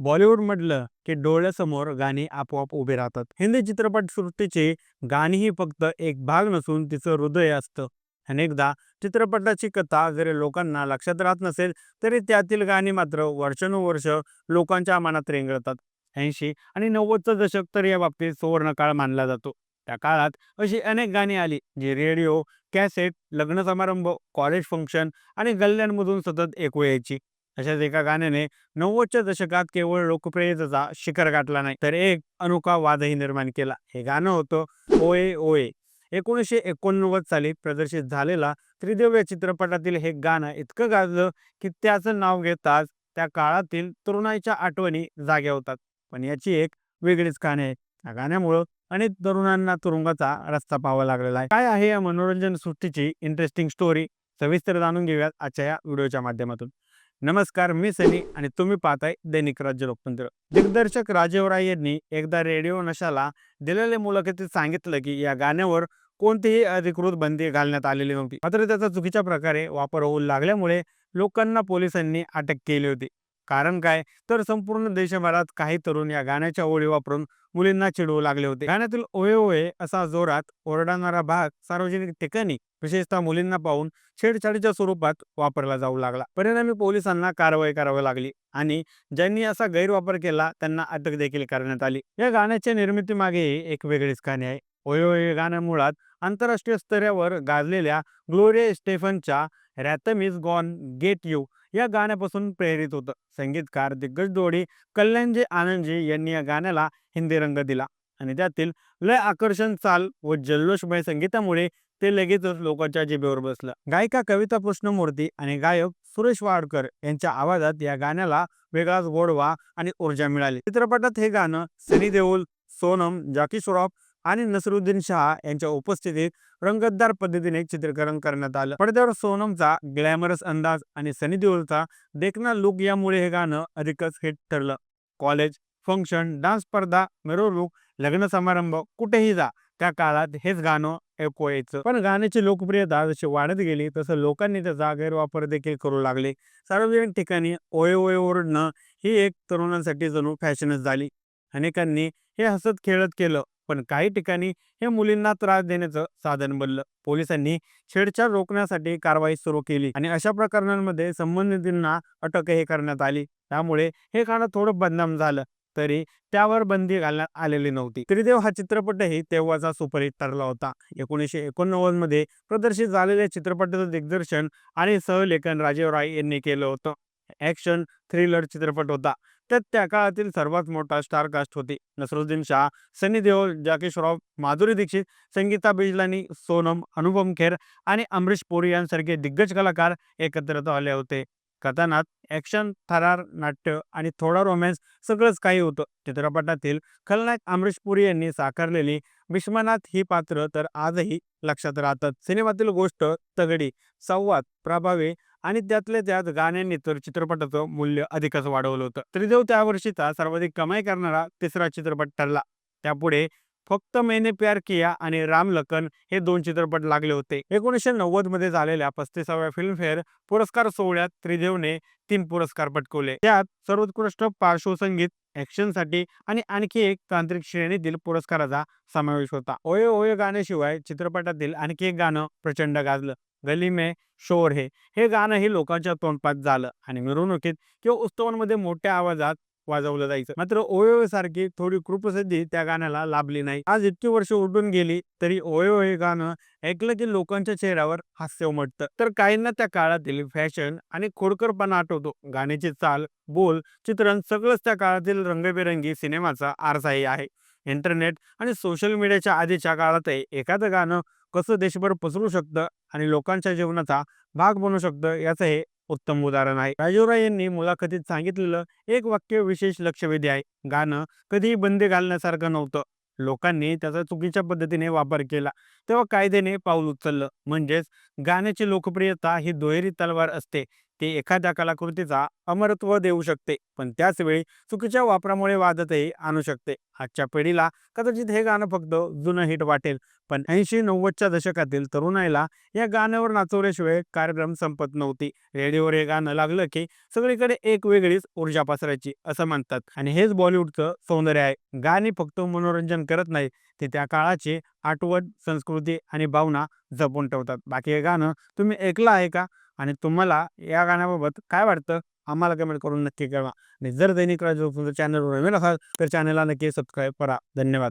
बॉलिवूड म्हटलं की डोळ्यासमोर गाणी आपोआप उभे राहतात. हिंदी चित्रपटसृष्टीचे गाणी ही फक्त एक भाग नसून तिचं हृदय असतं. अनेकदा चित्रपटाची कथा जरी लोकांना लक्षात राहत नसेल तरी त्यातील गाणी मात्र वर्षानुवर्ष लोकांच्या मनात रेंगळतात. ऐंशी आणि नव्वदचं दशक तर या बाबतीत सुवर्ण काळ मानला जातो. त्या काळात अशी अनेक गाणी आली जी रेडिओ कॅसेट लग्न समारंभ कॉलेज फंक्शन आणि गल्ल्यांमधून सतत ऐकू यायची. अशाच एका गाण्याने नव्वदच्या दशकात केवळ लोकप्रियतेचा शिखर गाठला नाही तर एक अनोखा वादही निर्माण केला. हे गाणं होतं ओए ओए. एकोणीसशे एकोणनव्वद साली प्रदर्शित झालेला त्रिदेव या चित्रपटातील हे गाणं इतकं गाजलं की त्याचं नाव घेताच त्या काळातील तरुणाईच्या आठवणी जाग्या होतात. पण याची एक वेगळीच कहाणी आहे. या गाण्यामुळं अनेक तरुणांना तुरुंगाचा रस्ता पाहावा लागलेला आहे. काय आहे या मनोरंजन सृष्टीची इंटरेस्टिंग स्टोरी सविस्तर जाणून घेऊयात आजच्या या व्हिडिओच्या माध्यमातून. नमस्कार मी सनी आणि तुम्ही पाहताय दैनिक राज्य लोकतंत्र. दिग्दर्शक राजीव राय यांनी एकदा रेडिओ नशाला दिलेल्या मुलाखतीत सांगितलं की या गाण्यावर कोणतीही अधिकृत बंदी घालण्यात आलेली नव्हती. मात्र त्याचा चुकीच्या प्रकारे वापर होऊ लागल्यामुळे लोकांना पोलिसांनी अटक केली होती. कारण काय? तर संपूर्ण देशभरात काही तरुण या गाण्याच्या ओळी वापरून मुलींना चिडवू लागले होते. गाण्यातील ओये ओये असा जोरात ओरडणारा भाग सार्वजनिक ठिकाणी विशेषतः मुलींना पाहून छेडछाडीच्या स्वरूपात वापरला जाऊ लागला. परिणामी पोलिसांना कारवाई करावी लागली आणि ज्यांनी असा गैरवापर केला त्यांना अटक देखील करण्यात आली. या गाण्याच्या निर्मितीमागे एक वेगळीच कहाणी आहे. ओये ओये गाणं मुळात आंतरराष्ट्रीय स्तरावर गाजलेल्या Gloria स्टेफनच्या rhythm is gonna get you या गाण्यापासून प्रेरित होतं. संगीतकार दिग्गज जोडी कल्याणजी आनंदजी यांनी या गाण्याला हिंदी रंग दिला. आणि त्यातील लय आकर्षण चाल व जल्लोषमय संगीतामुळे ते लगेचच लोकांच्या जिभेवर बसलं. गायिका कविता कृष्णमूर्ती आणि गायक सुरेश वाडकर यांच्या आवाजात या गाण्याला वेगळाच गोडवा आणि ऊर्जा मिळाली. चित्रपटात हे गाणं सनी देओल सोनम जॅकी श्रॉफ आणि नसरुद्दीन शाह यांच्या उपस्थितीत रंगतदार पद्धतीने चित्रीकरण करण्यात आलं. पडद्यावर सोनमचा ग्लॅमरस अंदाज आणि सनी देओलचा देखना लुक यामुळे हे गाणं अधिकच हिट ठरलं. कॉलेज फंक्शन डान्स स्पर्धा मिरवणूक लग्न समारंभ कुठेही जा त्या काळात हेच गाणं ऐकू यायचं पण गाण्याची लोकप्रियता जशी वाढत गेली तसं लोकांनी त्याचा गैरवापर देखील करू लागले. सार्वजनिक ठिकाणी ओये ओये ओरडणं ही एक तरुणांसाठी जणू फॅशनच झाली. अनेकांनी हे हसत खेळत केलं. पण काही ठिकाणी हे मुलींना त्रास देण्याचं साधन बनलं. पोलिसांनी छेडछाड रोखण्यासाठी कारवाई सुरू केली आणि अशा प्रकरणांमध्ये संबंधितांना अटकही करण्यात आली. त्यामुळे हे गाणं थोडं बदनाम झालं तरी त्यावर बंदी घालण्यात आलेली नव्हती. त्रिदेव हा चित्रपटही तेव्हाचा सुपरहिट ठरला होता. एकोणीसशे एकोणनव्वदमध्ये प्रदर्शित झालेल्या चित्रपटाचं दिग्दर्शन आणि सहलेखन राजीव राय यांनी केलं होतं. ॲक्शन थ्रिलर चित्रपट होता. त्यात त्या काळातील सर्वात मोठा स्टारकास्ट होती नसरुद्दीन शाह सनी देओल जाकी श्रॉफ माधुरी दीक्षित संगीता बिजलानी सोनम अनुपम खेर आणि अमरीश पुरी यांसारखे दिग्गज कलाकार एकत्रित आले होते. कथानात ॲक्शन थरार नाट्य आणि थोडा रोमॅन्स सगळंच काही होतं. चित्रपटातील खलनायक अमरीश पुरी यांनी साकारलेली विश्वनाथ ही पात्र तर आजही लक्षात राहतात. सिनेमातील गोष्ट तगडी संवाद प्रभावी आणि त्यातल्या त्यात गाण्यांनी तर चित्रपटाचं मूल्य अधिकच वाढवलं होतं. त्रिदेव त्या वर्षीचा सर्वाधिक कमाई करणारा तिसरा चित्रपट ठरला. त्यापुढे फक्त मैने प्यार किया आणि राम लखन हे दोन चित्रपट लागले होते. एकोणीसशे नव्वदमध्ये झालेल्या पस्तीसाव्या फिल्मफेअर पुरस्कार सोहळ्यात त्रिदेवने तीन पुरस्कार पटकवले. त्यात सर्वोत्कृष्ट पार्श्वसंगीत ॲक्शनसाठी आणि आणखी एक तांत्रिक श्रेणीतील पुरस्काराचा समावेश होता. ओये ओयो गाण्याशिवाय चित्रपटातील आणखी एक गाणं प्रचंड गाजलं. गली में शोर हे. हे गाणंही लोकांच्या तोंडपात झालं आणि मिरवणुकीत किंवा उत्सवांमध्ये मोठ्या आवाजात वाजवलं जायचं. मात्र ओयो सारखी थोडी कृपसिद्धी त्या गाण्याला लाभली नाही. आज इतकी वर्ष उलटून गेली तरी ओयो हे गाणं ऐकलं की लोकांच्या चेहऱ्यावर हास्य उमटतं. तर काहींना त्या काळातील फॅशन आणि खोडकरपणा आठवतो. गाण्याची चाल बोल चित्रण सगळंच त्या काळातील रंगबेरंगी सिनेमाचा आरसाही आहे. इंटरनेट आणि सोशल मीडियाच्या आधीच्या काळातही एखादं गाणं कसं देशभर पसरू शकतं आणि लोकांच्या जीवनाचा भाग बनू शकतं याचं हे उत्तम उदाहरण आहे. राजूराय यांनी मुलाखतीत सांगितलेलं एक वाक्य विशेष लक्षवेधी आहे. गाणं कधीही बंदी घालण्यासारखं नव्हतं. लोकांनी त्याचा चुकीच्या पद्धतीने वापर केला. तेव्हा कायद्याने पाऊल उचललं. म्हणजेच गाण्याची लोकप्रियता ही दुहेरी तलवार असते. ते एखाद्या कलाकृतीचा अमरत्व देऊ शकते पण त्याच वेळी चुकीच्या वापरामुळे वादतही आणू शकते. आजच्या पिढीला कदाचित हे गाणं फक्त जुनं हिट वाटेल पण ऐंशी नव्वदच्या दशकातील तरुणाईला या गाण्यावर नाचवल्याशिवाय कार्यक्रम संपत नव्हती. रेडिओवर हे गाणं लागलं की सगळीकडे एक वेगळीच ऊर्जा पसरायची असं म्हणतात. आणि हेच बॉलिवूडचं सौंदर्य आहे. गाणी फक्त मनोरंजन करत नाही ते त्या काळाची आठवण संस्कृती आणि भावना जपून ठेवतात. बाकी हे गाणं तुम्ही ऐकलं आहे का? आणि तुम्हाला या गाण्याबाबत काय वाटतं? आम्हाला कमेंट करून नक्की कळवा. आणि जर दैनिक राजू तुमचं चॅनलवर नवीन असाल तर चॅनलला नक्की सबस्क्राईब करा. धन्यवाद.